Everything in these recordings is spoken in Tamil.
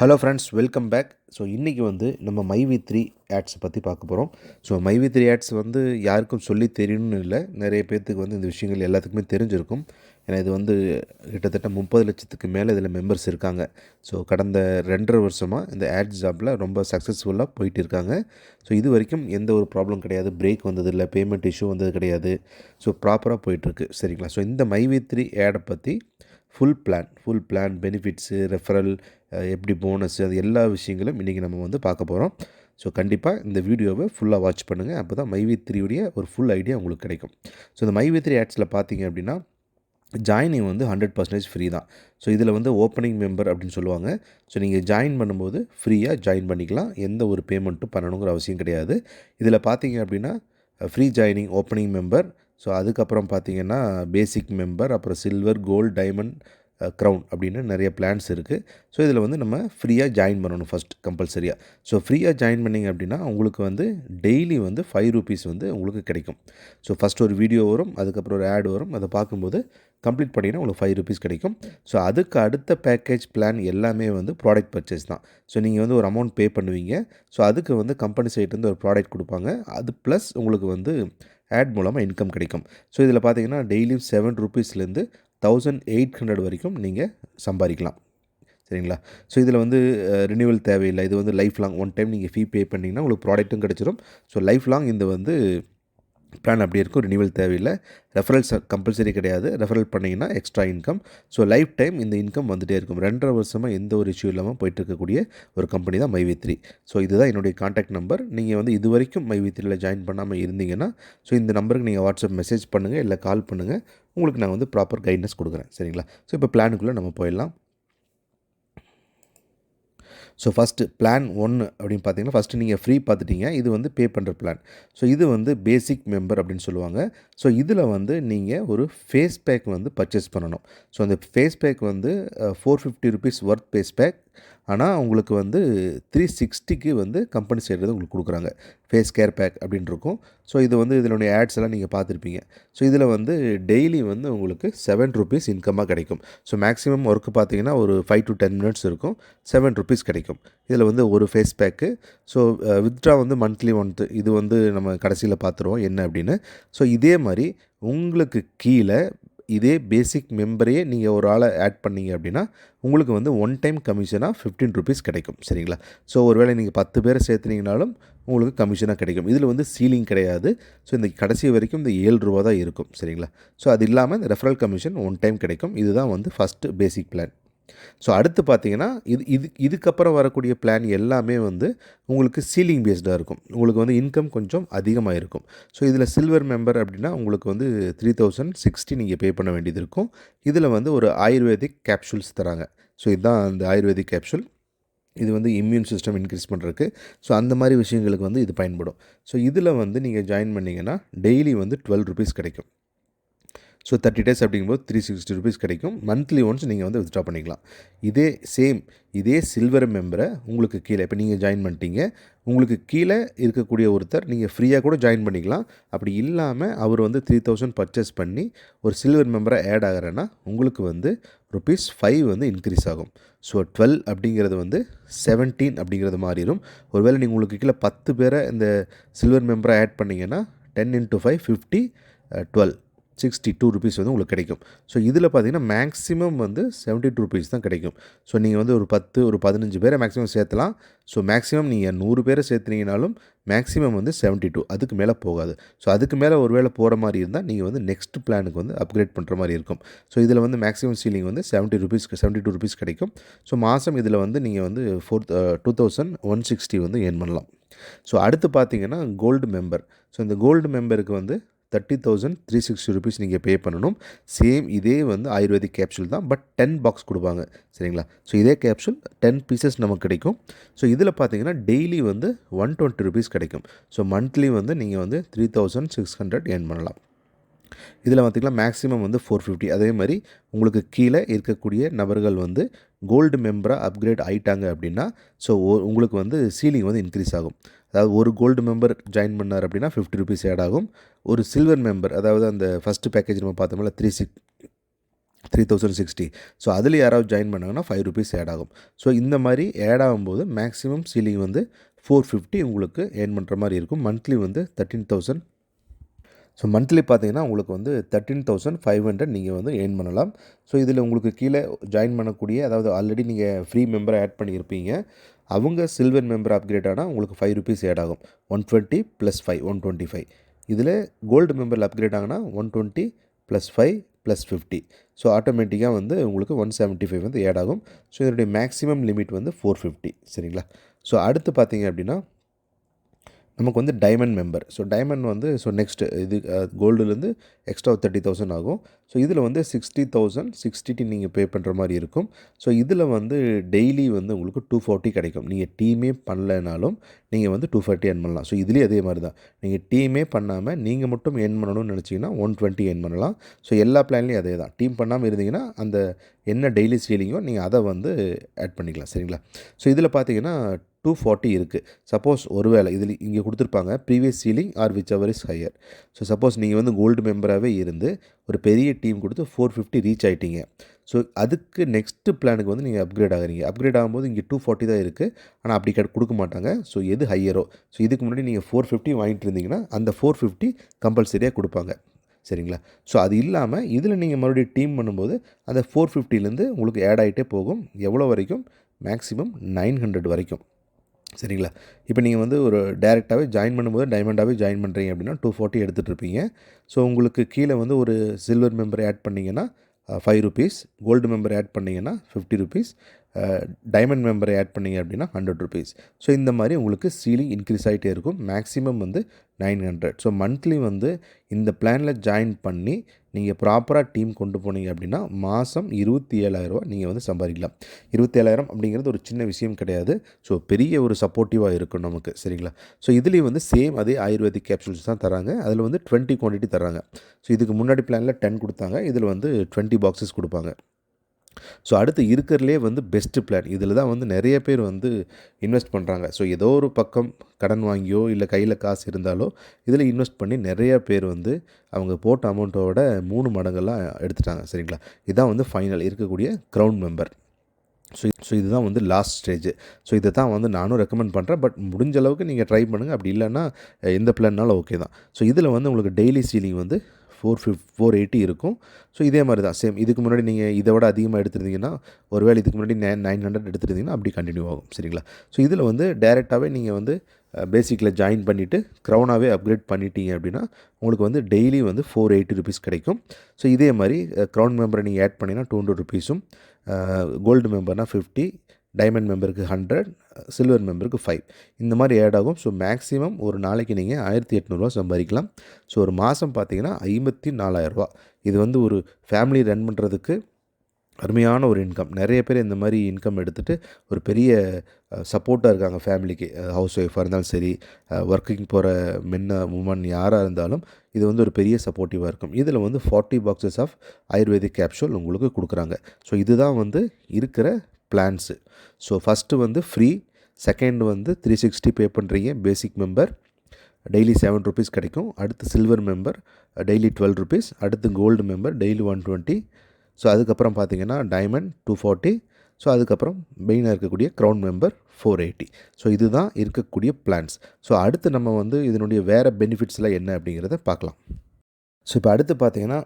Hello friends welcome back so இன்றைக்கி வந்து நம்ம மைவி த்ரீ ஆட்ஸ் பற்றி பார்க்க போகிறோம் ஸோ மைவி த்ரீ ஆட்ஸ் வந்து யாருக்கும் சொல்லி தெரியணும்னு இல்லை. நிறைய பேர்த்துக்கு வந்து இந்த விஷயங்கள் எல்லாத்துக்குமே தெரிஞ்சிருக்கும். ஏன்னா இது வந்து கிட்டத்தட்ட முப்பது லட்சத்துக்கு மேலே இதில் மெம்பர்ஸ் இருக்காங்க. ஸோ கடந்த ரெண்டரை வருஷமாக இந்த ஆட் ஜாப்பில் ரொம்ப சக்ஸஸ்ஃபுல்லாக போயிட்டு இருக்காங்க. ஸோ இது வரைக்கும் எந்த ஒரு ப்ராப்ளம் கிடையாது. பிரேக் வந்தது இல்லை. பேமெண்ட் இஷ்யூ வந்தது கிடையாது. ஸோ ப்ராப்பராக போயிட்டுருக்கு சரிங்களா? ஸோ இந்த மைவி த்ரீ ஆடை பற்றி full plan full plan benefits referral எப்படி போனஸ் அது எல்லா விஷயங்களும் இன்றைக்கி நம்ம வந்து பார்க்க போகிறோம் ஸோ கண்டிப்பாக இந்த வீடியோவை ஃபுல்லாக வாட்ச் பண்ணுங்கள் அப்போ தான் மைவி த்ரீயுடைய ஒரு ஃபுல் ஐடியா உங்களுக்கு கிடைக்கும். ஸோ இந்த மைவி த்ரீ ஆட்ஸில் பார்த்தீங்க அப்படின்னா ஜாயினிங் வந்து ஹண்ட்ரட் பர்சன்டேஜ் ஃப்ரீ தான். ஸோ இதில் வந்து ஓப்பனிங் மெம்பர் அப்படின்னு சொல்லுவாங்க. ஸோ நீங்கள் ஜாயின் பண்ணும்போது ஃப்ரீயாக ஜாயின் பண்ணிக்கலாம். எந்த ஒரு பேமெண்ட்டும் பண்ணணுங்கிற அவசியம் கிடையாது. இதில் பார்த்தீங்க அப்படின்னா free joining opening member so அதுக்கப்புறம் பார்த்தீங்கன்னா பேசிக் மெம்பர் அப்புறம் சில்வர் கோல்டு டைமண்ட் க்ரௌன் அப்படின்னு நிறைய பிளான்ஸ் இருக்குது ஸோ இதில் வந்து நம்ம ஃப்ரீயாக ஜாயின் பண்ணணும் ஃபஸ்ட் கம்பல்சரியாக ஸோ ஃப்ரீயாக ஜாயின் பண்ணிங்க அப்படின்னா உங்களுக்கு வந்து டெய்லி வந்து ஃபைவ் ருபீஸ் வந்து உங்களுக்கு கிடைக்கும். ஸோ ஃபஸ்ட் ஒரு வீடியோ வரும் அதுக்கப்புறம் ஒரு ஆட் வரும் அதை பார்க்கும்போது கம்ப்ளீட் பண்ணிங்கன்னா உங்களுக்கு ஃபைவ் ருபீஸ் கிடைக்கும். ஸோ அதுக்கு அடுத்த பேக்கேஜ் பிளான் எல்லாமே வந்து ப்ராடக்ட் பர்ச்சேஸ் தான். ஸோ நீங்கள் வந்து ஒரு அமௌண்ட் பே பண்ணுவீங்க. ஸோ அதுக்கு வந்து கம்பெனி சைட்லேருந்து ஒரு ப்ராடக்ட் கொடுப்பாங்க. அது ப்ளஸ் உங்களுக்கு வந்து ஆட் மூலமாக இன்கம் கிடைக்கும். ஸோ இதில் பார்த்தீங்கன்னா டெய்லியும் செவன் ருபீஸ்லேருந்து தௌசண்ட் எயிட் ஹண்ட்ரட் வரைக்கும் நீங்கள் சம்பாதிக்கலாம். சரிங்களா? ஸோ இதில் வந்து ரினியூவல் தேவையில்லை. இது வந்து லைஃப் லாங் ஒன் டைம் நீங்கள் ஃபீ பே பண்ணிங்கன்னா உங்களுக்கு ப்ராடக்ட்டும் கிடச்சிரும். ஸோ லைஃப் லாங் இந்த வந்து பிளான் அப்படி இருக்கும் ரினியூவல் தேவையில்லை. ரெஃபரல்ஸ் கம்பல்சரி கிடையாது. ரெஃபரல் பண்ணிங்கன்னா extra income so life time இந்த இன்கம் வந்துகிட்டே இருக்கும். ரெண்டரை வருஷமாக எந்த ஒரு இஷ்யூ இல்லாமல் போயிட்டு இருக்கக்கூடிய ஒரு கம்பெனி தான் மைவி த்ரீ ஸோ இதுதான் என்னுடைய காண்டாக்ட் நம்பர் நீங்கள் வந்து இது வரைக்கும் மைவி த்ரீயில் ஜாயின் பண்ணாமல் இருந்தீங்கன்னா ஸோ இந்த நம்பருக்கு நீங்கள் வாட்ஸ்அப் மெசேஜ் பண்ணுங்கள் இல்லை கால் பண்ணுங்கள் உங்களுக்கு நான் வந்து ப்ராப்பர் கைட்னஸ் கொடுக்குறேன். சரிங்களா? ஸோ இப்போ பிளானுக்குள்ளே நம்ம போயிடலாம். ஸோ ஃபஸ்ட்டு பிளான் ஒன்று அப்படின்னு பார்த்தீங்கன்னா ஃபஸ்ட்டு நீங்கள் ஃப்ரீ பார்த்துட்டீங்க. இது வந்து பே பண்ணுற பிளான் ஸோ இது வந்து பேசிக் மெம்பர் அப்படின்னு சொல்லுவாங்க. ஸோ இதில் வந்து நீங்கள் ஒரு ஃபேஸ் பேக் வந்து பர்ச்சேஸ் பண்ணணும். ஸோ அந்த ஃபேஸ் பேக் வந்து four fifty rupees worth face pack ஆனால் உங்களுக்கு வந்து த்ரீ சிக்ஸ்டிக்கு வந்து கம்பெனி சைடு உங்களுக்கு கொடுக்குறாங்க. ஃபேஸ் கேர் பேக் அப்படின்னு இருக்கும். ஸோ இது வந்து இதனுடைய ஆட்ஸ் எல்லாம் நீங்கள் பார்த்துருப்பீங்க. ஸோ இதில் வந்து டெய்லி வந்து உங்களுக்கு செவன் ருபீஸ் இன்கமாக கிடைக்கும். ஸோ மேக்ஸிமம் ஒர்க்கு பார்த்தீங்கன்னா ஒரு ஃபைவ் டு டென் மினிட்ஸ் இருக்கும். செவன் ருபீஸ் கிடைக்கும். இதில் வந்து ஒரு ஃபேஸ் பேக்கு ஸோ வித்ட்ரா வந்து மந்த்லி ஒன்த்து இது வந்து நம்ம கடைசியில் பார்த்துருவோம் என்ன அப்படின்னு. ஸோ இதே மாதிரி உங்களுக்கு கீழே இதே பேசிக் மெம்பரையே நீங்கள் ஒரு ஆளை ஆட் பண்ணீங்க அப்படின்னா உங்களுக்கு வந்து ஒன் டைம் கமிஷனாக ஃபிஃப்டீன் ருபீஸ் கிடைக்கும். சரிங்களா? ஸோ ஒருவேளை நீங்கள் பத்து பேரை சேர்த்துனீங்கனாலும் உங்களுக்கு கமிஷனாக கிடைக்கும். இதில் வந்து சீலிங் கிடையாது. ஸோ இந்த கடைசி வரைக்கும் இந்த ஏழு ரூபா தான் இருக்கும். சரிங்களா? ஸோ அது இல்லாமல் இந்த ரெஃபரல் கமிஷன் ஒன் டைம் கிடைக்கும். இதுதான் வந்து ஃபஸ்ட்டு பேசிக் பிளான் ஸோ அடுத்து பார்த்தீங்கன்னா இது இது இதுக்கப்புறம் வரக்கூடிய பிளான் எல்லாமே வந்து உங்களுக்கு சீலிங் பேஸ்டாக இருக்கும். உங்களுக்கு வந்து இன்கம் கொஞ்சம் அதிகமாக இருக்கும். ஸோ இதில் சில்வர் மெம்பர் அப்படின்னா உங்களுக்கு வந்து த்ரீ தௌசண்ட் சிக்ஸ்டி நீங்கள் பே பண்ண வேண்டியது இருக்கும். இதில் வந்து ஒரு ஆயுர்வேதிக் கேப்சூல்ஸ் தராங்க. ஸோ இதுதான் அந்த ஆயுர்வேதிக் கேப்சூல் இது வந்து இம்யூன் சிஸ்டம் இன்க்ரீஸ் பண்ணுறதுக்கு ஸோ அந்த மாதிரி விஷயங்களுக்கு வந்து இது பயன்படும். ஸோ இதில் வந்து நீங்கள் ஜாயின் பண்ணிங்கன்னா டெய்லி வந்து டுவெல் ருபீஸ் கிடைக்கும். ஸோ தேர்ட்டி டேஸ் அப்படிங்கும்போது த்ரீ சிக்ஸ்டி ருபீஸ் கிடைக்கும். மந்த்லி ஒன்ஸ் நீங்கள் வந்து வித்ட்ரா பண்ணிக்கலாம். இதே சேம் இதே சில்வர் மெம்பரை உங்களுக்கு கீழே இப்போ நீங்கள் ஜாயின் பண்ணிட்டீங்க. உங்களுக்கு கீழே இருக்கக்கூடிய ஒருத்தர் நீங்கள் ஃப்ரீயாக கூட ஜாயின் பண்ணிக்கலாம். அப்படி இல்லாமல் அவர் வந்து த்ரீ தௌசண்ட் பர்ச்சேஸ் பண்ணி ஒரு சில்வர் மெம்பராக ஆட் ஆகிறேன்னா உங்களுக்கு வந்து ருபீஸ் ஃபைவ் வந்து இன்க்ரீஸ் ஆகும். ஸோ டுவெல் அப்படிங்கிறது வந்து செவன்டீன் அப்படிங்கிறது மாறிடும். ஒருவேளை நீங்கள் உங்களுக்கு கீழே பத்து பேரை இந்த சில்வர் மெம்பரை ஆட் பண்ணிங்கன்னா ten into five fifty twelve sixty two rupees வந்து உங்களுக்கு கிடைக்கும். ஸோ இதில் பார்த்தீங்கன்னா மேக்ஸிமம் வந்து செவன்ட்டி டூ ருபீஸ் தான் கிடைக்கும். ஸோ நீங்கள் வந்து ஒரு பத்து ஒரு பதினஞ்சு பேரை மேக்ஸிமம் சேர்த்தலாம். ஸோ மேக்ஸிமம் நீங்கள் நூறு பேரை சேர்த்துனீங்கனாலும் மேக்ஸிமம் வந்து செவன்ட்டி டூ அதுக்கு மேலே போகாது. ஸோ அதுக்கு மேலே ஒரு வேளை போகிற மாதிரி இருந்தால் நீங்கள் வந்து நெக்ஸ்ட் பிளானுக்கு வந்து அப்கிரேட் பண்ணுற மாதிரி இருக்கும். ஸோ இதில் வந்து மேக்ஸிமம் சீலிங் வந்து செவன்ட்டி ருபீஸ்க்கு செவன்ட்டி டூ ருபீஸ் கிடைக்கும். ஸோ மாதம் இதில் வந்து நீங்கள் வந்து four two thousand one sixty வந்து ஏர்ன் பண்ணலாம். ஸோ அடுத்து பார்த்தீங்கன்னா கோல்டு மெம்பர் ஸோ இந்த கோல்டு மெம்பருக்கு வந்து thirty thousand three sixty rupees நீங்கள் பே பண்ணணும். சேம் இதே வந்து ஆயுர்வேதிக் கேப்சூல் தான் பட் டென் பாக்ஸ் கொடுப்பாங்க. சரிங்களா? ஸோ இதே கேப்சூல் டென் பீசஸ் நமக்கு கிடைக்கும். ஸோ இதில் பார்த்தீங்கன்னா டெய்லி வந்து ஒன் டுவெண்ட்டி ருபீஸ் கிடைக்கும். ஸோ மந்த்லி வந்து நீங்கள் வந்து three thousand six hundred earn பண்ணலாம். இதில் பார்த்திங்கன்னா மேக்ஸிமம் வந்து ஃபோர் ஃபிஃப்டி அதே மாதிரி உங்களுக்கு கீழே இருக்கக்கூடிய நபர்கள் வந்து கோல்டு மெம்பராக அப்கிரேட் ஆயிட்டாங்க அப்படின்னா ஸோ உங்களுக்கு வந்து சீலிங் வந்து இன்க்ரீஸ் ஆகும். அதாவது ஒரு கோல்டு மெம்பர் ஜாயின் பண்ணார் அப்படின்னா ஃபிஃப்டி ருபீஸ் ஆட் ஆகும். ஒரு சில்வர் மெம்பர் அதாவது அந்த ஃபஸ்ட்டு பேக்கேஜ் நம்ம பார்த்தோம்ல three six three thousand sixty so அதில் யாராவது ஜாயின் பண்ணாங்கன்னா ஃபைவ் ருபீஸ் ஆட் ஆகும். ஸோ இந்த மாதிரி ஆட் ஆகும்போது மேக்ஸிமம் சீலிங் வந்து ஃபோர் ஃபிஃப்டி உங்களுக்கு ஏர்ன் பண்ணுற மாதிரி இருக்கும். மந்த்லி வந்து தேர்ட்டீன் தௌசண்ட் ஸோ மந்த்லி பார்த்தீங்கன்னா உங்களுக்கு வந்து தேர்ட்டீன் தௌசண்ட் ஃபைவ் ஹண்ட்ரட் நீங்கள் வந்து ஏர்ன் பண்ணலாம். ஸோ இதில் உங்களுக்கு கீழே ஜாயின் பண்ணக்கூடிய அதாவது ஆல்ரெடி நீங்கள் ஃப்ரீ மெம்பரை ஆட் பண்ணியிருப்பீங்க. அவங்க சில்வர் மெம்பர் அப்கிரேட் ஆனால் உங்களுக்கு ஃபைவ் ருபீஸ் ஆட் ஆகும். One twenty plus five one twenty five இதில் கோல்டு மெம்பரில் upgrade ஆகினா one twenty plus five plus fifty so ஆட்டோமேட்டிக்காக வந்து உங்களுக்கு ஒன் செவன்ட்டி ஃபைவ் வந்து ஆட் ஆகும். ஸோ இதனுடைய மேக்ஸிமம் லிமிட் வந்து ஃபோர் ஃபிஃப்டி சரிங்களா? ஸோ அடுத்து பார்த்தீங்க அப்படின்னா நமக்கு வந்து டைமண்ட் மெம்பர் ஸோ டைமண்ட் வந்து ஸோ நெக்ஸ்ட் இது கோல்டுலேருந்து எக்ஸ்ட்ரா தேர்ட்டி தௌசண்ட் ஆகும். ஸோ இதில் வந்து சிக்ஸ்டி தௌசண்ட் சிக்ஸ்டி நீங்கள் பே பண்ணுற மாதிரி இருக்கும். ஸோ இதில் வந்து டெய்லி வந்து உங்களுக்கு டூ ஃபார்ட்டி கிடைக்கும். நீங்கள் டீமே பண்ணலைனாலும் நீங்கள் வந்து டூ ஃபார்ட்டி என் பண்ணலாம். ஸோ இதுலேயும் அதே மாதிரி தான். நீங்கள் டீமே பண்ணாமல் நீங்கள் மட்டும் என் பண்ணணும்னு நினச்சிங்கன்னா ஒன் டுவெண்ட்டி என் பண்ணலாம். ஸோ எல்லா பிளான்லேயும் அதே தான். டீம் பண்ணாமல் இருந்தீங்கன்னா அந்த என்ன டெய்லி சீலிங்கோ நீங்கள் அதை வந்து ஆட் பண்ணிக்கலாம். சரிங்களா? ஸோ இதில் பார்த்தீங்கன்னா டூ ஃபார்ட்டி இருக்குது சப்போஸ் ஒருவேளை இதில் இங்கே கொடுத்துருப்பாங்க previous ceiling or whichever is higher so suppose நீங்கள் வந்து கோல்டு மெம்பராகவே இருந்து ஒரு பெரிய டீம் கொடுத்து ஃபோர் ஃபிஃப்டி ரீச் ஆகிட்டீங்க ஸோ அதுக்கு நெக்ஸ்ட்டு பிளானுக்கு வந்து நீங்கள் அப்கிரேட் ஆகிறீங்க. அப்கிரேட் ஆகும்போது இங்கே டூ ஃபார்ட்டி தான் இருக்குது ஆனால் அப்படி கட் கொடுக்க மாட்டாங்க. ஸோ எது ஹையரோ ஸோ இதுக்கு முன்னாடி நீங்கள் ஃபோர் ஃபிஃப்டி வாங்கிட்டு இருந்தீங்கன்னா அந்த ஃபோர் ஃபிஃப்டி கம்பல்சரியாக கொடுப்பாங்க. சரிங்களா? ஸோ அது இல்லாமல் இதில் நீங்கள் மறுபடியும் டீம் பண்ணும்போது அந்த ஃபோர் ஃபிஃப்டிலேருந்து உங்களுக்கு ஆட் ஆகிட்டே போகும். எவ்வளோ வரைக்கும்? மேக்ஸிமம் நைன் ஹண்ட்ரட் வரைக்கும். சரிங்களா? இப்போ நீங்கள் வந்து ஒரு டேரெக்டாகவே ஜாயின் பண்ணும்போது டைமண்டாகவே ஜாயின் பண்ணுறீங்க அப்படின்னா டூ ஃபார்ட்டி எடுத்துகிட்டு இருப்பீங்க. ஸோ உங்களுக்கு கீழே வந்து ஒரு சில்வர் மெம்பர் ஆட் பண்ணிங்கன்னா five rupees gold member add பண்ணிங்கன்னா ஃபிஃப்டி ருபீஸ் டைமண்ட் மெம்பரை ஆட் பண்ணிங்க அப்படின்னா ஹண்ட்ரட் ருபீஸ் ஸோ இந்த மாதிரி உங்களுக்கு சீலிங் இன்க்ரீஸ் ஆகிட்டே இருக்கும். மேக்ஸிமம் வந்து நைன் ஹண்ட்ரட் ஸோ மந்த்லி வந்து இந்த பிளானில் ஜாயின் பண்ணி நீங்கள் ப்ராப்பராக டீம் கொண்டு போனீங்க அப்படின்னா மாதம் இருபத்தி ஏழாயிரரூவா நீங்கள் வந்து சம்பாதிக்கலாம். இருபத்தி ஏழாயிரம் அப்படிங்கிறது ஒரு சின்ன விஷயம் கிடையாது. ஸோ பெரிய ஒரு சப்போர்ட்டிவாக இருக்கும் நமக்கு. சரிங்களா? ஸோ இதுலேயும் வந்து சேம் அதே ஆயுர்வேதிக் கேப்சூல்ஸ் தான் தராங்க. அதில் வந்து டுவெண்ட்டி குவான்டிட்டி தராங்க ஸோ இதுக்கு முன்னாடி பிளானில் டென் கொடுத்தாங்க. இதில் வந்து டுவெண்ட்டி பாக்ஸஸ் கொடுப்பாங்க. ஸோ அடுத்து இருக்கிறதுலே வந்து பெஸ்ட்டு பிளான் இதில் தான் வந்து நிறைய பேர் வந்து இன்வெஸ்ட் பண்ணுறாங்க ஸோ ஏதோ ஒரு பக்கம் கடன் வாங்கியோ இல்லை கையில் காசு இருந்தாலோ இதில் இன்வெஸ்ட் பண்ணி நிறைய பேர் வந்து அவங்க போட்ட அமௌண்ட்டோட மூணு மடங்கெல்லாம் எடுத்துட்டாங்க. சரிங்களா? இதுதான் வந்து ஃபைனல் இருக்கக்கூடிய க்ரௌண்ட் மெம்பர் ஸோ ஸோ இதுதான் வந்து லாஸ்ட் ஸ்டேஜ் ஸோ இதை தான் வந்து நானும் ரெக்கமெண்ட் பண்ணுறேன் பட் முடிஞ்ச அளவுக்கு நீங்கள் ட்ரை பண்ணுங்கள் அப்படி இல்லைன்னா எந்த பிளான்னாலும் ஓகே தான். ஸோ இதில் வந்து உங்களுக்கு டெய்லி சீலிங் வந்து ஃபோர் ஃபிஃப் ஃபோர் எயிட்டி இருக்கும். ஸோ இதே மாதிரி தான் சேம் இதுக்கு முன்னாடி நீங்கள் இதை விட அதிகமாக எடுத்திருந்தீங்கன்னா ஒருவேளை இதுக்கு முன்னாடி நைன் நைன் ஹண்ட்ரட் எடுத்துருந்தீங்கன்னா அப்படி கண்டினியூ ஆகும். சரிங்களா? ஸோ இதில் வந்து டேரெக்டாகவே நீங்கள் வந்து பேசிக்கில் ஜாயின் பண்ணிவிட்டு க்ரௌனாகவே அப்கிரேட் பண்ணிட்டீங்க அப்படின்னா உங்களுக்கு வந்து டெய்லி வந்து ஃபோர் எயிட்டி ருபீஸ் கிடைக்கும். ஸோ இதே மாதிரி க்ரௌன் மெம்பரை நீங்கள் ஆட் பண்ணிங்கன்னா டூ ஹண்ட்ரட் ருபீஸும் கோல்டு மெம்பர்னால் ஃபிஃப்டி டைமண்ட் மெம்பருக்கு ஹண்ட்ரட் சில்வர் மெம்பருக்கு ஃபைவ் இந்த மாதிரி ஆட் ஆகும். ஸோ மேக்ஸிமம் ஒரு நாளைக்கு நீங்கள் ஆயிரத்தி எட்நூறுவா சம்பாதிக்கலாம். ஸோ ஒரு மாதம் பார்த்தீங்கன்னா ஐம்பத்தி நாலாயிரரூவா இது வந்து ஒரு ஃபேமிலி ரன் பண்ணுறதுக்கு அருமையான ஒரு இன்கம் நிறைய பேர் இந்த மாதிரி இன்கம் எடுத்துகிட்டு ஒரு பெரிய சப்போர்ட்டாக இருக்காங்க ஃபேமிலிக்கு ஹவுஸ் ஒய்ஃபாக இருந்தாலும் சரி ஒர்க்கிங் போகிற மென்ன உமன் யாராக இருந்தாலும் இது வந்து ஒரு பெரிய சப்போர்ட்டிவாக இருக்கும். இதில் வந்து forty boxes of Ayurvedic capsule உங்களுக்கு கொடுக்குறாங்க. ஸோ இதுதான் வந்து இருக்கிற பிளான்ஸு ஸோ ஃபஸ்ட்டு வந்து ஃப்ரீ செகண்ட் வந்து த்ரீ சிக்ஸ்டி பே பண்ணுறீங்க basic member daily seven rupees கிடைக்கும். அடுத்து silver member daily twelve rupees அடுத்து gold member daily one twenty so அதுக்கப்புறம் பார்த்தீங்கன்னா டைமண்ட் டூ ஃபார்ட்டி ஸோ அதுக்கப்புறம் மெயினாக இருக்கக்கூடிய crown member four eighty so இதுதான் இருக்கக்கூடிய பிளான்ஸ் ஸோ அடுத்து நம்ம வந்து இதனுடைய வேறு பெனிஃபிட்ஸ்லாம் என்ன அப்படிங்கிறத பார்க்கலாம். ஸோ இப்போ அடுத்து பார்த்தீங்கன்னா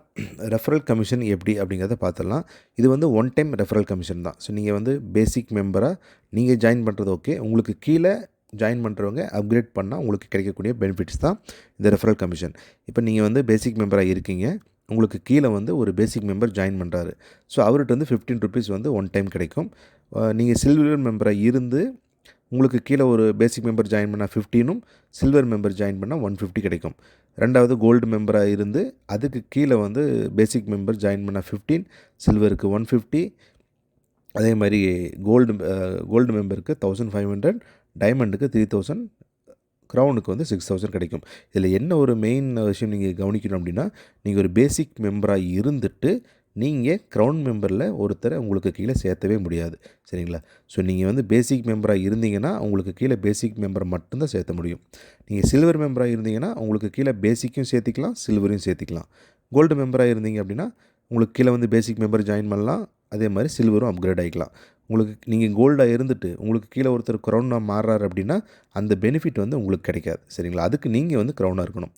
ரெஃபரல் கமிஷன் எப்படி அப்படிங்கிறத பார்த்துடலாம் இது வந்து ஒன் டைம் ரெஃபரல் கமிஷன் தான். ஸோ நீங்கள் வந்து பேசிக் மெம்பராக நீங்கள் ஜாயின் பண்ணுறது ஓகே உங்களுக்கு கீழே ஜாயின் பண்ணுறவங்க அப்கிரேட் பண்ணால் உங்களுக்கு கிடைக்கக்கூடிய பெனிஃபிட்ஸ் தான் இந்த ரெஃபரல் கமிஷன் இப்போ நீங்கள் வந்து பேசிக் மெம்பராக இருக்கீங்க. உங்களுக்கு கீழே வந்து ஒரு பேசிக் மெம்பர் ஜாயின் பண்ணுறாரு ஸோ அவர்கிட்ட வந்து ஃபிஃப்டீன் ருபீஸ் வந்து ஒன் டைம் கிடைக்கும். நீங்கள் சில்வர் மெம்பராக இருந்து உங்களுக்கு கீழே ஒரு பேசிக் மெம்பர் ஜாயின் பண்ணால் ஃபிஃப்டீனும் சில்வர் மெம்பர் ஜாயின் பண்ணால் ஒன் ஃபிஃப்டி கிடைக்கும். ரெண்டாவது கோல்டு மெம்பராக இருந்து அதுக்கு கீழே வந்து பேசிக் மெம்பர் ஜாயின் பண்ணால் ஃபிஃப்டீன் சில்வருக்கு ஒன் ஃபிஃப்டி அதே மாதிரி கோல்டு கோல்டு மெம்பருக்கு தௌசண்ட் ஃபைவ் ஹண்ட்ரட் டைமண்டுக்கு த்ரீ தௌசண்ட் க்ரௌனுக்கு வந்து சிக்ஸ் தௌசண்ட் கிடைக்கும். இதில் என்ன ஒரு மெயின் விஷயம் நீங்கள் கவனிக்கணும் அப்படின்னா நீங்கள் ஒரு பேசிக் மெம்பராக இருந்துட்டு நீங்கள் க்ரௌன் மெம்பரில் ஒருத்தரை உங்களுக்கு கீழே சேர்த்தவே முடியாது. சரிங்களா? ஸோ நீங்கள் வந்து பேசிக் மெம்பராக இருந்தீங்கன்னா உங்களுக்கு கீழே பேசிக் மெம்பரை மட்டும்தான் சேர்த்த முடியும். நீங்கள் சில்வர் மெம்பராக இருந்தீங்கன்னா உங்களுக்கு கீழே பேசிக்கும் சேர்த்திக்கலாம் சில்வரையும் சேர்த்திக்கலாம். கோல்டு மெம்பராக இருந்தீங்க அப்படின்னா உங்களுக்கு கீழே வந்து பேசிக் மெம்பர் ஜாயின் பண்ணலாம். அதே மாதிரி சில்வரும் அப்கிரேட் ஆகிக்கலாம் உங்களுக்கு நீங்கள் கோல்டாக இருந்துட்டு உங்களுக்கு கீழே ஒருத்தர் க்ரௌனாக மாறுறாரு அப்படின்னா அந்த பெனிஃபிட் வந்து உங்களுக்கு கிடைக்காது. சரிங்களா? அதுக்கு நீங்கள் வந்து க்ரௌனாக இருக்கணும்.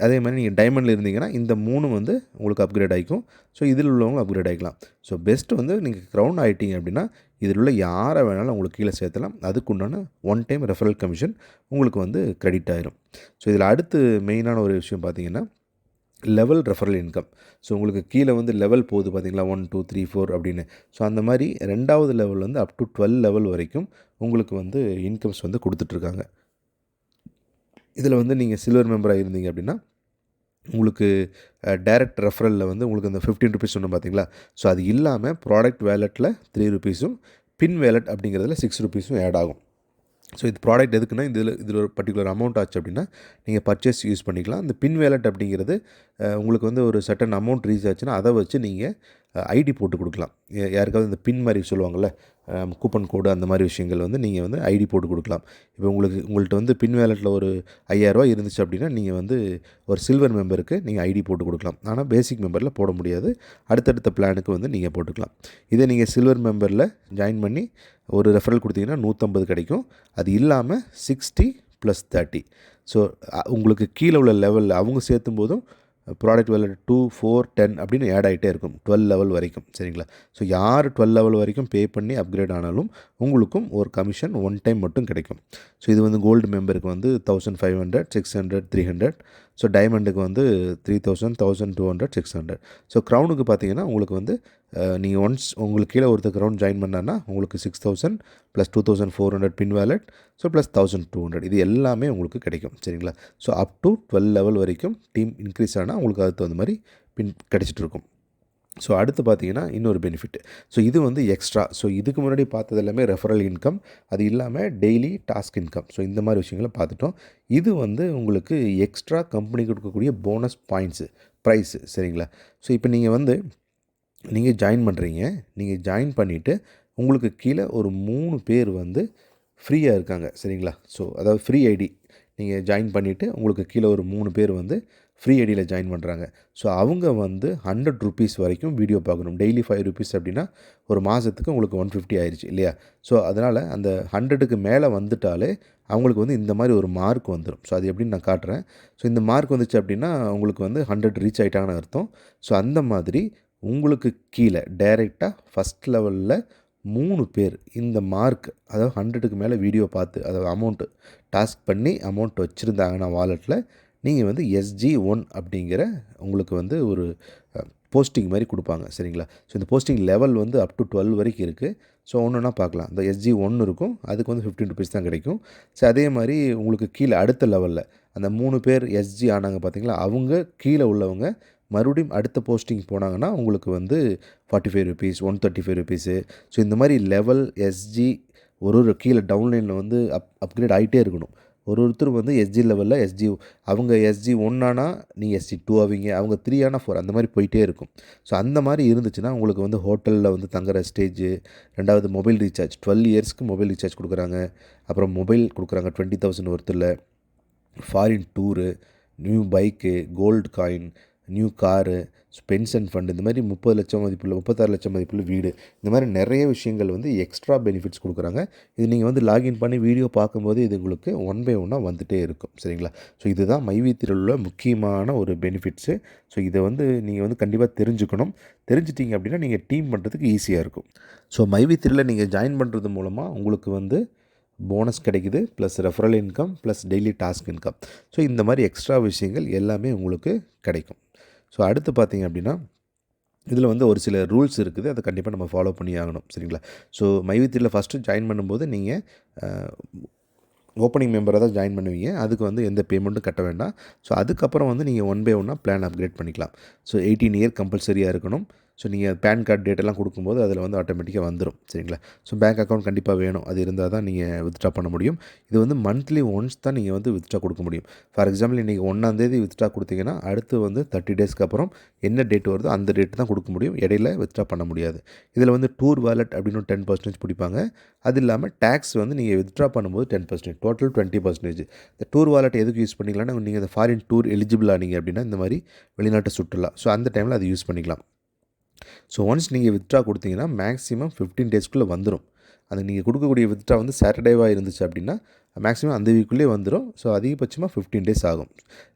அதே மாதிரி நீங்கள் டைமண்டில் இருந்தீங்கன்னா இந்த மூணு வந்து உங்களுக்கு அப்கிரேட் ஆகிக்கும் ஸோ இதில் உள்ளவங்க அப்கிரேட் ஆகிக்கலாம் ஸோ பெஸ்ட்டு வந்து நீங்கள் க்ரௌண்ட் ஆகிட்டீங்க அப்படின்னா இதில் உள்ள யாரை வேணாலும் உங்களுக்கு கீழே சேர்த்தலாம். அதுக்கு உண்டான ஒன் டைம் ரெஃபரல் கமிஷன் உங்களுக்கு வந்து க்ரெடிட் ஆயிரும். ஸோ இதில் அடுத்து மெயினான ஒரு விஷயம் பார்த்தீங்கன்னா லெவல் ரெஃபரல் இன்கம் ஸோ உங்களுக்கு கீழே வந்து லெவல் போகுது பார்த்தீங்களா? ஒன் டூ த்ரீ ஃபோர் அப்படின்னு. ஸோ அந்த மாதிரி ரெண்டாவது லெவல் வந்து அப் டு டுவெல் லெவல் வரைக்கும் உங்களுக்கு வந்து இன்கம்ஸ் வந்து கொடுத்துட்ருக்காங்க இதில் வந்து நீங்கள் சில்வர் மெம்பராக இருந்தீங்க அப்படின்னா உங்களுக்கு டைரக்ட் ரெஃபரலில் வந்து உங்களுக்கு அந்த ஃபிஃப்டீன் ருபீஸ் சொன்னோம் பார்த்தீங்களா? ஸோ அது இல்லாமல் ப்ராடக்ட் வேலெட்டில் த்ரீ ருபீஸும் பின் வேலெட் அப்படிங்கிறதுல சிக்ஸ் ருபீஸும் ஆட் ஆகும். ஸோ இது ப்ராடக்ட் எதுக்குன்னா இதில் இதில் ஒரு பர்டிகுலர் அமௌண்ட் ஆச்சு அப்படின்னா நீங்கள் பர்ச்சேஸ் யூஸ் பண்ணிக்கலாம். இந்த பின் வேலட் அப்படிங்கிறது உங்களுக்கு வந்து ஒரு சட்டன் அமௌண்ட் ரீச் ஆச்சுன்னா அதை வச்சு நீங்கள் ஐடி போட்டு கொடுக்கலாம். யாருக்காவது இந்த பின் மாதிரி சொல்லுவாங்கள்ல கூப்பன் கோடு அந்த மாதிரி விஷயங்கள் வந்து நீங்கள் வந்து ஐடி போட்டு கொடுக்கலாம். இப்போ உங்களுக்கு உங்கள்கிட்ட வந்து பின் வேலெட்டில் ஒரு ஐயாயிரரூவா இருந்துச்சு அப்படின்னா நீங்கள் வந்து ஒரு சில்வர் மெம்பருக்கு நீங்கள் ஐடி போட்டு கொடுக்கலாம். ஆனால் பேசிக் மெம்பரில் போட முடியாது. அடுத்தடுத்த பிளானுக்கு வந்து நீங்கள் போட்டுக்கலாம். இதே நீங்கள் சில்வர் மெம்பரில் ஜாயின் பண்ணி ஒரு ரெஃபரல் கொடுத்தீங்கன்னா நூற்றம்பது கிடைக்கும். அது இல்லாமல் சிக்ஸ்டி ப்ளஸ் தேர்ட்டி. ஸோ உங்களுக்கு கீழே உள்ள லெவலில் அவங்க சேர்த்தும் போதும் ப்ராடக்ட் வேலை டூ ஃபோர் டென் அப்படின்னு ஆட் ஆகிட்டே இருக்கும். டுவெல் லெவல் வரைக்கும். சரிங்களா? ஸோ யார் டுவெல் லெவல் வரைக்கும் பே பண்ணி அப்கிரேட் ஆனாலும் உங்களுக்கும் ஒரு கமிஷன் ஒன் டைம் மட்டும் கிடைக்கும். ஸோ இது வந்து கோல்டு மெம்பருக்கு வந்து thousand five hundred six hundred three hundred so டைமண்டுக்கு வந்து three thousand thousand two hundred six hundred so க்ரௌனுக்கு பார்த்தீங்கன்னா உங்களுக்கு வந்து நீங்கள் ஒன்ஸ் உங்களுக்கு கீழே ஒருத்தர் க்ரௌண்ட் ஜாயின் பண்ணான்னா உங்களுக்கு six thousand plus two thousand four hundred pin wallet so plus thousand two hundred இது எல்லாமே உங்களுக்கு கிடைக்கும் சரிங்களா? So up to twelve level வரைக்கும் டீம் இன்க்ரீஸ் ஆனால் உங்களுக்கு அதுக்கு தகுந்த மாதிரி பின் கிடைச்சிட்டு இருக்கும். ஸோ அடுத்து பார்த்தீங்கன்னா இன்னொரு பெனிஃபிட் ஸோ இது வந்து எக்ஸ்ட்ரா ஸோ இதுக்கு முன்னாடி பார்த்தது எல்லாமே ரெஃபரல் இன்கம் அது இல்லாமல் டெய்லி டாஸ்க் இன்கம் ஸோ இந்த மாதிரி விஷயங்களை பார்த்துட்டோம். இது வந்து உங்களுக்கு எக்ஸ்ட்ரா கம்பெனி கொடுக்கக்கூடிய போனஸ் பாயிண்ட்ஸு ப்ரைஸு சரிங்களா? ஸோ இப்போ நீங்கள் வந்து நீங்கள் ஜாயின் பண்ணுறீங்க நீங்கள் ஜாயின் பண்ணிவிட்டு உங்களுக்கு கீழே ஒரு மூணு பேர் வந்து ஃப்ரீயாக இருக்காங்க. சரிங்களா? ஸோ அதாவது ஃப்ரீ ஐடி நீங்கள் ஜாயின் பண்ணிவிட்டு உங்களுக்கு கீழே ஒரு மூணு பேர் வந்து ஃப்ரீ ஐடியில் ஜாயின் பண்ணுறாங்க ஸோ அவங்க வந்து ஹண்ட்ரட் ருபீஸ் வரைக்கும் வீடியோ பார்க்கணும். டெய்லி ஃபைவ் ருபீஸ் அப்படின்னா ஒரு மாதத்துக்கு உங்களுக்கு ஒன் ஃபிஃப்டி ஆயிடுச்சு இல்லையா? ஸோ அதனால் அந்த ஹண்ட்ரடுக்கு மேலே வந்துட்டாலே அவங்களுக்கு வந்து இந்த மாதிரி ஒரு மார்க் வந்துடும் ஸோ அது எப்படின்னு நான் காட்டுறேன். ஸோ இந்த மார்க் வந்துச்சு அப்படின்னா உங்களுக்கு வந்து ஹண்ட்ரட் ரீச் ஆகிட்டாங்கன்னு அர்த்தம். ஸோ அந்த மாதிரி உங்களுக்கு கீழே டைரெக்டாக ஃபஸ்ட் லெவலில் மூணு பேர் இந்த மார்க் அதாவது ஹண்ட்ரடுக்கு மேலே வீடியோ பார்த்து அதாவது அமௌண்ட்டு டாஸ்க் பண்ணி அமௌண்ட் வச்சுருந்தாங்கன்னா வாலெட்டில் நீங்கள் வந்து எஸ்ஜி ஒன் அப்படிங்கிற உங்களுக்கு வந்து ஒரு போஸ்டிங் மாதிரி கொடுப்பாங்க சரிங்களா? ஸோ இந்த போஸ்டிங் லெவல் வந்து அப் டு டுவெல் வரைக்கும் இருக்குது ஸோ ஒன்று ஒன்றா பார்க்கலாம். இந்த எஸ்ஜி ஒன்று இருக்கும் அதுக்கு வந்து ஃபிஃப்டின் ருபீஸ் தான் கிடைக்கும். ஸோ அதே மாதிரி உங்களுக்கு கீழே அடுத்த லெவலில் அந்த மூணு பேர் எஸ்ஜி ஆனாங்க பார்த்தீங்களா அவங்க கீழே உள்ளவங்க மறுபடியும் அடுத்த போஸ்டிங் போனாங்கன்னா உங்களுக்கு வந்து forty five rupees one thirty five rupees so இந்த மாதிரி லெவல் எஸ்ஜி ஒரு ஒரு கீழே டவுன்லைனில் வந்து அப் அப்கிரேட் ஆகிட்டே இருக்கணும். ஒரு ஒருத்தர் வந்து எஸ்ஜி லெவலில் எஸ்ஜி அவங்க எஸ்ஜி ஒன்னானா நீங்கள் எஸ்ஜி டூ ஆவீங்க. அவங்க த்ரீ ஆனால் ஃபோர் அந்த மாதிரி போயிட்டே இருக்கும். ஸோ அந்த மாதிரி இருந்துச்சுன்னா உங்களுக்கு வந்து ஹோட்டலில் வந்து தங்குற ஸ்டேஜ் ரெண்டாவது மொபைல் ரீசார்ஜ் டுவெல் இயர்ஸ்க்கு மொபைல் ரீசார்ஜ் கொடுக்குறாங்க. அப்புறம் மொபைல் கொடுக்குறாங்க twenty thousand ஒருத்தரில். Foreign tour new bike gold coin new car pension fund இந்த மாதிரி முப்பது லட்சம் மதிப்புள்ள முப்பத்தாறு லட்சம் மதிப்புள்ள வீடு இந்த மாதிரி நிறைய விஷயங்கள் வந்து எக்ஸ்ட்ரா பெனிஃபிட்ஸ் கொடுக்குறாங்க. இது நீங்கள் வந்து லாகின் பண்ணி வீடியோ பார்க்கும்போது இது உங்களுக்கு ஒன் பை ஒன்னாக வந்துகிட்டே இருக்கும். சரிங்களா? ஸோ இதுதான் மைவீத்தியில் உள்ள முக்கியமான ஒரு பெனிஃபிட்ஸு ஸோ இதை வந்து நீங்கள் வந்து கண்டிப்பாக தெரிஞ்சுக்கணும். தெரிஞ்சிட்டிங்க அப்படின்னா நீங்கள் டீம் பண்ணுறதுக்கு ஈஸியாக இருக்கும். ஸோ மைவீத்திரியில் நீங்கள் ஜாயின் பண்ணுறது மூலமாக உங்களுக்கு வந்து போனஸ் கிடைக்குது plus referral income plus daily task income so இந்த மாதிரி எக்ஸ்ட்ரா விஷயங்கள் எல்லாமே உங்களுக்கு கிடைக்கும். ஸோ அடுத்து பார்த்தீங்க அப்படின்னா இதில் வந்து ஒரு சில ரூல்ஸ் இருக்குது. அதை கண்டிப்பாக நம்ம ஃபாலோ பண்ணி ஆகணும். சரிங்களா? ஸோ மைவித்திரியில் ஃபஸ்ட்டு ஜாயின் பண்ணும்போது நீங்கள் ஓப்பனிங் மெம்பராக தான் ஜாயின் பண்ணுவீங்க. அதுக்கு வந்து எந்த பேமெண்ட்டும் கட்ட வேண்டாம். ஸோ அதுக்கப்புறம் வந்து நீங்கள் ஒன் பை ஒன்னாக பிளான் அப்கிரேட் பண்ணிக்கலாம். ஸோ எயிட்டீன் இயர் கம்பல்சரியாக இருக்கணும். ஸோ நீங்கள் பேன் கார்டு டேட்டெல்லாம் கொடுக்கும்போது அதில் வந்து ஆட்டோமேட்டிக்காக வந்துடும் சரிங்களா? ஸோ பேங்க் அக்கௌண்ட் கண்டிப்பாக வேணும். அது இருந்தால் தான் நீங்கள் வித்ட்ரா பண்ண முடியும். இது வந்து மந்த்லி ஒன்ஸ் தான் நீங்கள் வந்து வித்ட்ரா கொடுக்க முடியும். ஃபார் எக்ஸாம்பிள் இன்றைக்கி ஒன்றாந்தேதி வித்ட்ரா கொடுத்தீங்கன்னா அடுத்து வந்து தேர்ட்டி டேஸ்க்கு அப்புறம் என்ன டேட் வருதோ அந்த டேட்டு தான் கொடுக்க முடியும். இடையில வித்ட்ரா பண்ண முடியாது. இதில் வந்து டூர் வாலெட் அப்படின்னு டென் பர்சன்டேஜ் பிடிப்பாங்க. அது இல்லாமல் டேக்ஸ் வந்து நீங்கள் வித்ட்ரா பண்ணும்போது ten percentage total twenty percentage இந்த டூர் வாலெட் எதுக்கு யூஸ் பண்ணிக்கலாம்னா நீங்கள் இந்த ஃபாரின் டூர் எலிஜிபிள் ஆனீங்க அப்படின்னா இந்த மாதிரி வெளிநாட்டு சுற்றுலா. ஸோ அந்த டைமில் அதை யூஸ் பண்ணிக்கலாம். ஸோ ஒன்ஸ் நீங்கள் வித்ட்ரா கொடுத்தீங்கன்னா மேக்ஸிமம் ஃபிஃப்டீன் டேஸ்க்குள்ளே வந்துடும் அது நீங்கள் கொடுக்கக்கூடிய வித்ட்ரா வந்து சாட்டர்டேவாக இருந்துச்சு அப்படின்னா மேக்ஸிமம் அந்த வீக்குள்ளே வந்துடும் ஸோ அதிகபட்சமாக ஃபிஃப்டீன் டேஸ் ஆகும்.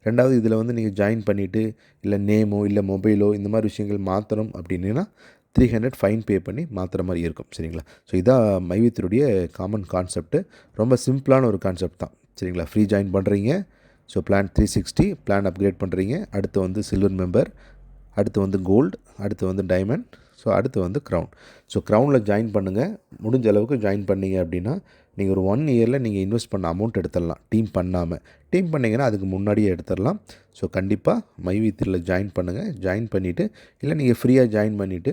ரெண்டாவது இதில் வந்து நீங்கள் ஜாயின் பண்ணிவிட்டு இல்லை நேமோ இல்லை மொபைலோ இந்த மாதிரி விஷயங்கள் மாற்றணும் அப்படின்னா த்ரீ ஹண்ட்ரட் ஃபைன் பே பண்ணி மாற்றுற மாதிரி இருக்கும். சரிங்களா? ஸோ இதான் மைவித்தருடைய காமன் கான்செப்ட்டு ரொம்ப சிம்பிளான ஒரு கான்செப்ட் தான். சரிங்களா? ஃப்ரீ ஜாயின் பண்ணுறீங்க so plan three sixty plan upgrade பண்ணுறீங்க அடுத்து வந்து சில்வர் மெம்பர் அடுத்து வந்து கோல்டு அடுத்து வந்து டைமண்ட் ஸோ அடுத்து வந்து க்ரௌன் ஸோ க்ரௌனில் ஜாயின் பண்ணுங்கள் முடிஞ்ச அளவுக்கு ஜாயின் பண்ணீங்க அப்படின்னா நீங்கள் ஒரு ஒன் இயரில் நீங்கள் இன்வெஸ்ட் பண்ண அமௌண்ட் எடுத்துடலாம். டீம் பண்ணாமல் டீம் பண்ணிங்கன்னா அதுக்கு முன்னாடியே எடுத்துடலாம். ஸோ கண்டிப்பாக மைவித்தில் ஜாயின் பண்ணுங்கள் ஜாயின் பண்ணிவிட்டு இல்லை நீங்கள் ஃப்ரீயாக ஜாயின் பண்ணிவிட்டு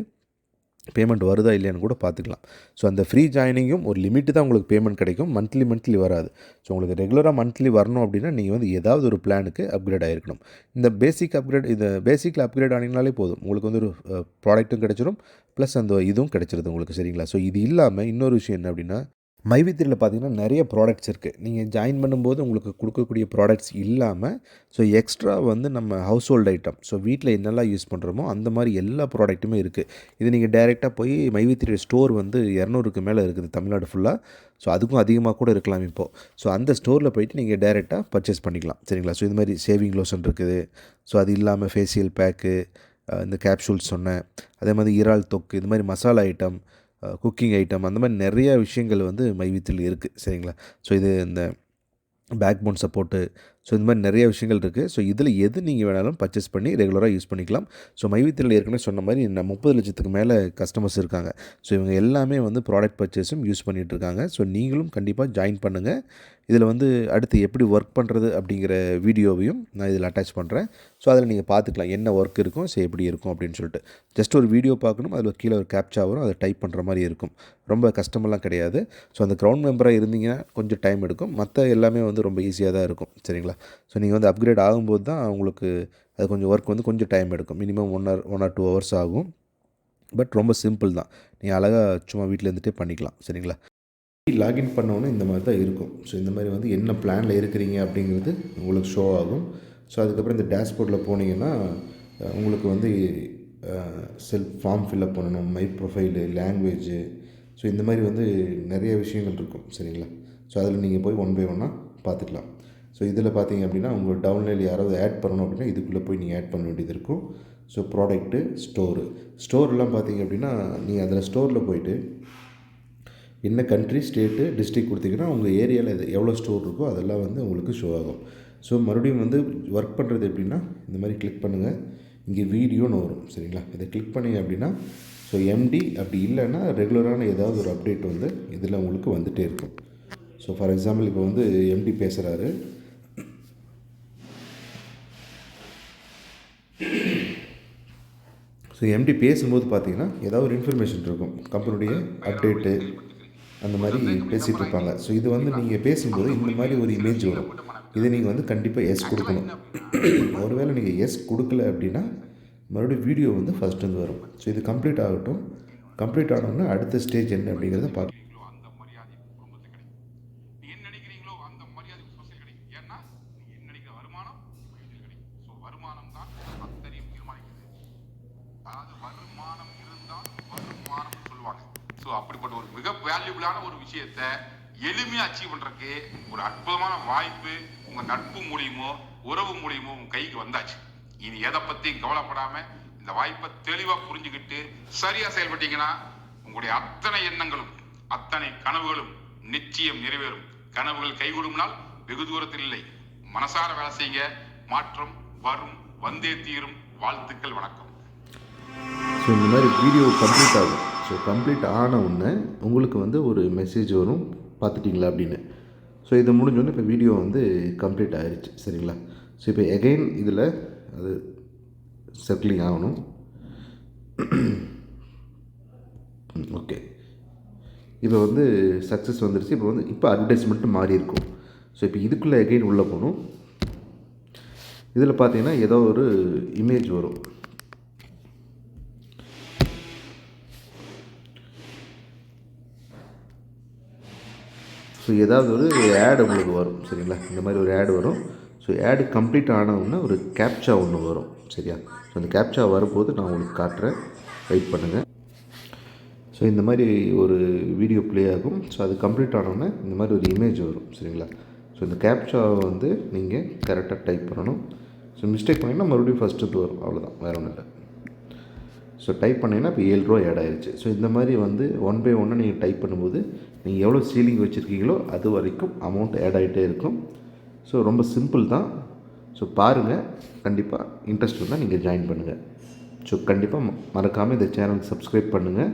பேமெண்ட் வருதா இல்லையான்னு கூட பார்த்துக்கலாம். ஸோ அந்த ஃப்ரீ ஜாயினிங்கும் ஒரு லிமிட்டு தான் உங்களுக்கு பேமெண்ட் கிடைக்கும். மந்த்லி மந்த்லி வராது. ஸோ உங்களுக்கு ரெகுலராக மந்த்லி வரணும் அப்படின்னா நீங்கள் வந்து ஏதாவது ஒரு பிளானுக்கு அப்கிரேட் ஆகிருக்கணும் இந்த பேசிக் அப்கிரேட் இந்த பேசிக்கில் அப்கிரேட் ஆனீங்கனாலே போதும். உங்களுக்கு வந்து ஒரு ப்ராடக்ட்டும் கிடச்சிரும். ப்ளஸ் அந்த இதுவும் கிடச்சிருது உங்களுக்கு சரிங்களா? ஸோ இது இல்லாமல் இன்னொரு விஷயம் என்ன அப்படின்னா மைவித்திரியில் பார்த்தீங்கன்னா நிறைய ப்ராடக்ட்ஸ் இருக்குது நீங்கள் ஜாயின் பண்ணும்போது உங்களுக்கு கொடுக்கக்கூடிய ப்ராடக்ட்ஸ் இல்லாமல் ஸோ எக்ஸ்ட்ரா வந்து நம்ம ஹவுஸ் ஹோல்ட் ஐட்டம் ஸோ வீட்டில் என்னெல்லாம் யூஸ் பண்ணுறோமோ அந்த மாதிரி எல்லா ப்ராடக்ட்டுமே இருக்குது இது நீங்கள் டைரெக்டாக போய் மைவித்திரி ஸ்டோர் வந்து இரநூறுக்கு மேலே இருக்குது தமிழ்நாடு ஃபுல்லாக ஸோ அதுக்கும் அதிகமாக கூட இருக்கலாம் இப்போது ஸோ அந்த ஸ்டோரில் போயிட்டு நீங்கள் டைரெக்டாக பர்ச்சேஸ் பண்ணிக்கலாம். சரிங்களா? ஸோ இது மாதிரி சேவிங் லோஷன் இருக்குது. ஸோ அது இல்லாமல் ஃபேஷியல் பேக்கு இந்த கேப்சூல்ஸ் சொன்னேன். அதே மாதிரி இறால் தொக்கு இது மாதிரி மசாலா ஐட்டம் குக்கிங் ஐட்டம் அந்த மாதிரி நிறைய விஷயங்கள் வந்து மைவித்தில் இருக்குது சரிங்களா? ஸோ இது இந்த பேக் போன் சப்போர்ட்டு ஸோ இந்த மாதிரி நிறைய விஷயங்கள் இருக்குது ஸோ இதில் எது நீங்கள் வேணாலும் பர்ச்சேஸ் பண்ணி ரெகுலராக யூஸ் பண்ணிக்கலாம். ஸோ மைவித்தில் ஏற்கனவே சொன்ன மாதிரி நான் முப்பது லட்சத்துக்கு மேலே கஸ்டமர்ஸ் இருக்காங்க. ஸோ இவங்க எல்லாமே வந்து ப்ராடக்ட் பர்ச்சேஸும் யூஸ் பண்ணிகிட்டு இருக்காங்க. ஸோ நீங்களும் கண்டிப்பாக ஜாயின் பண்ணுங்கள் இதில் வந்து அடுத்து எப்படி ஒர்க் பண்ணுறது அப்படிங்கிற வீடியோவையும் நான் இதில் அட்டாச் பண்ணுறேன் ஸோ அதில் நீங்கள் பார்த்துக்கலாம் என்ன ஒர்க் இருக்கும் ஸோ எப்படி இருக்கும் அப்படின்னு சொல்லிட்டு. ஜஸ்ட் ஒரு வீடியோ பார்க்கணும் அதில் கீழே ஒரு கேப்ச்சா வரும் அதை டைப் பண்ணுற மாதிரி இருக்கும். ரொம்ப கஷ்டமெல்லாம் கிடையாது. ஸோ அந்த க்ரௌண்ட் மெம்பராக இருந்தீங்கன்னா கொஞ்சம் டைம் எடுக்கும். மற்ற எல்லாமே வந்து ரொம்ப ஈஸியாக தான் இருக்கும். சரிங்களா? ஸோ நீங்கள் வந்து அப்கிரேட் ஆகும்போது தான் உங்களுக்கு அது கொஞ்சம் ஒர்க் வந்து கொஞ்சம் டைம் எடுக்கும். Minimum one or one or two hours ஆகும். பட் ரொம்ப சிம்பிள் தான். நீங்கள் அழகாக சும்மா வீட்டில் இருந்துகிட்டே பண்ணிக்கலாம். சரிங்களா? லாகின் பண்ணோன்னே இந்த மாதிரி தான் இருக்கும். ஸோ இந்த மாதிரி வந்து என்ன பிளானில் இருக்கிறீங்க அப்படிங்கிறது உங்களுக்கு ஷோ ஆகும். ஸோ அதுக்கப்புறம் இந்த டேஷ்போர்டில் போனீங்கன்னா உங்களுக்கு வந்து செல்ஃப் ஃபார்ம் ஃபில்அப் பண்ணணும். மை ப்ரொஃபைலு லாங்குவேஜு ஸோ இந்த மாதிரி வந்து நிறைய விஷயங்கள் இருக்கும். சரிங்களா? ஸோ அதில் நீங்கள் போய் ஒன் பை ஒன்னாக பார்த்துக்கலாம். ஸோ இதில் பார்த்தீங்க அப்படின்னா உங்கள் டவுன்லைனில் யாராவது ஆட் பண்ணணும் அப்படின்னா இதுக்குள்ளே போய் நீங்கள் ஆட் பண்ண வேண்டியது இருக்கும். ஸோ ப்ராடக்ட்டு ஸ்டோரு ஸ்டோர்லாம் பார்த்தீங்க அப்படின்னா நீங்கள் அதில் ஸ்டோரில் போயிட்டு என்ன கண்ட்ரி ஸ்டேட்டு டிஸ்ட்ரிக் கொடுத்தீங்கன்னா உங்கள் ஏரியாவில் இது எவ்வளோ ஸ்டோர் இருக்கோ அதெல்லாம் வந்து உங்களுக்கு ஷோ ஆகும். ஸோ மறுபடியும் வந்து ஒர்க் பண்ணுறது எப்படின்னா இந்த மாதிரி கிளிக் பண்ணுங்கள் இங்கே வீடியோன்னு வரும் சரிங்களா? இதை கிளிக் பண்ணிங்க அப்படின்னா ஸோ எம்டி அப்படி இல்லைன்னா ரெகுலரான ஏதாவது ஒரு அப்டேட் வந்து இதில் உங்களுக்கு வந்துகிட்டே இருக்கும். ஸோ ஃபார் எக்ஸாம்பிள் இப்போ வந்து எம்டி பேசுகிறாரு ஸோ எம்டி பேசும்போது பார்த்தீங்கன்னா ஏதாவது ஒரு இன்ஃபர்மேஷன் இருக்கும். கம்பெனியுடைய அப்டேட்டு அந்த மாதிரி பேசிகிட்டு இருப்பாங்க. ஸோ இது வந்து நீங்கள் பேசும்போது இந்த மாதிரி ஒரு இமேஜ் வரும். இதை நீங்கள் வந்து கண்டிப்பாக எஸ் கொடுக்கணும். ஒருவேளை நீங்கள் எஸ் கொடுக்கல அப்படின்னா மறுபடியும் வீடியோ வந்து ஃபஸ்ட்டு வந்து வரும். ஸோ இது கம்ப்ளீட் ஆகட்டும். கம்ப்ளீட் ஆனோன்னா அடுத்த ஸ்டேஜ் என்ன அப்படிங்கிறத பார்க்க அந்த மரியாதை குடும்பத்துக்கு கிடைக்கும் நீ என்ன நினைக்கிறீங்களோ அந்த மரியாதை ஸ்பெஷல் கிடைக்கும் ஏன்னா நீங்க என்ன நினைக்கிற வருமானம் வீட்டில் கிடைக்கும் ஸோ வருமானம் தான் அத்தனையும் தீர்மானிக்குது அதாவது வருமானம் இருந்தால் வருமானம் சொல்லுவாங்க ஸோ அப்படிப்பட்ட ஒரு மிக வேல்யூபிளான ஒரு விஷயத்த எளிமையா அச்சீவ் பண்றதுக்கு ஒரு அற்புதமான வாய்ப்பு உங்க நட்பு மூலியமோ உறவு மூலியமோ உங்க கைக்கு வந்தாச்சு. இனி எதை பத்தியும் கவலைப்படாம இந்த வாய்ப்பை தெளிவா புரிஞ்சுக்கிட்டு சரியா செயல்பட்டீங்கன்னா உங்களுடைய அத்தனை எண்ணங்களும் அத்தனை கனவுகளும் நிச்சயம் நிறைவேறும். கனவுகள் கைகூடும்னால் வெகு தூரத்தில் இல்லை. மனசார வேலை செய்யுங்க. மாற்றம் வரும். வந்தே தீரும். வாழ்த்துக்கள் வணக்கம். ஸோ இந்த மாதிரி வீடியோ கம்ப்ளீட் ஆகும். ஸோ கம்ப்ளீட் ஆன உடனே உங்களுக்கு வந்து ஒரு மெசேஜ் வரும். பார்த்துட்டிங்களா அப்படின்னு. ஸோ இது முடிஞ்சோடனே இப்போ வீடியோ வந்து கம்ப்ளீட் ஆயிடுச்சு சரிங்களா? ஸோ இப்போ எகைன் இதில் அது செட்டிலிங் ஆகணும். ஓகே இப்போ வந்து சக்ஸஸ் வந்துருச்சு. இப்போ வந்து இப்போ அட்வர்டைஸ்மெண்ட்டு மாறி இருக்கும். ஸோ இப்போ இதுக்குள்ளே எகைன் உள்ளே போகணும். இதில் பார்த்தீங்கன்னா ஏதோ ஒரு இமேஜ் வரும். ஸோ ஏதாவது ஒரு ஆட் உங்களுக்கு வரும் சரிங்களா? இந்த மாதிரி ஒரு ஆட் வரும். ஸோ ஆடு கம்ப்ளீட் ஆனவுடனே ஒரு கேப்சா ஒன்று வரும் சரியா? ஸோ அந்த கேப்சா வரும்போது நான் உங்களுக்கு காட்டுறேன். வெயிட் பண்ணுங்கள் ஸோ இந்த மாதிரி ஒரு வீடியோ ப்ளே ஆகும். ஸோ அது கம்ப்ளீட் ஆனோடனே இந்த மாதிரி ஒரு இமேஜ் வரும் சரிங்களா? ஸோ இந்த கேப்சாவை வந்து நீங்கள் கரெக்டாக டைப் பண்ணணும். ஸோ மிஸ்டேக் பண்ணிங்கன்னா மறுபடியும் ஃபஸ்ட்டு வரும். அவ்வளோதான் வேறு ஒன்றும் இல்லை. ஸோ டைப் பண்ணிங்கன்னா இப்போ ஏழு ரூபா ஆட் ஆயிடுச்சு ஸோ இந்த மாதிரி வந்து ஒன் பை ஒன்னாக நீங்கள் டைப் பண்ணும்போது நீங்கள் எவ்வளோ சீலிங் வச்சுருக்கீங்களோ அது வரைக்கும் அமௌண்ட் ஆட் ஆகிட்டே இருக்கும். ஸோ ரொம்ப சிம்பிள் தான். ஸோ பாருங்கள் கண்டிப்பாக இன்ட்ரெஸ்ட் இருந்தால் நீங்கள் ஜாயின் பண்ணுங்கள் ஸோ கண்டிப்பாக மறக்காமல் இந்த சேனலுக்கு சப்ஸ்கிரைப் பண்ணுங்கள்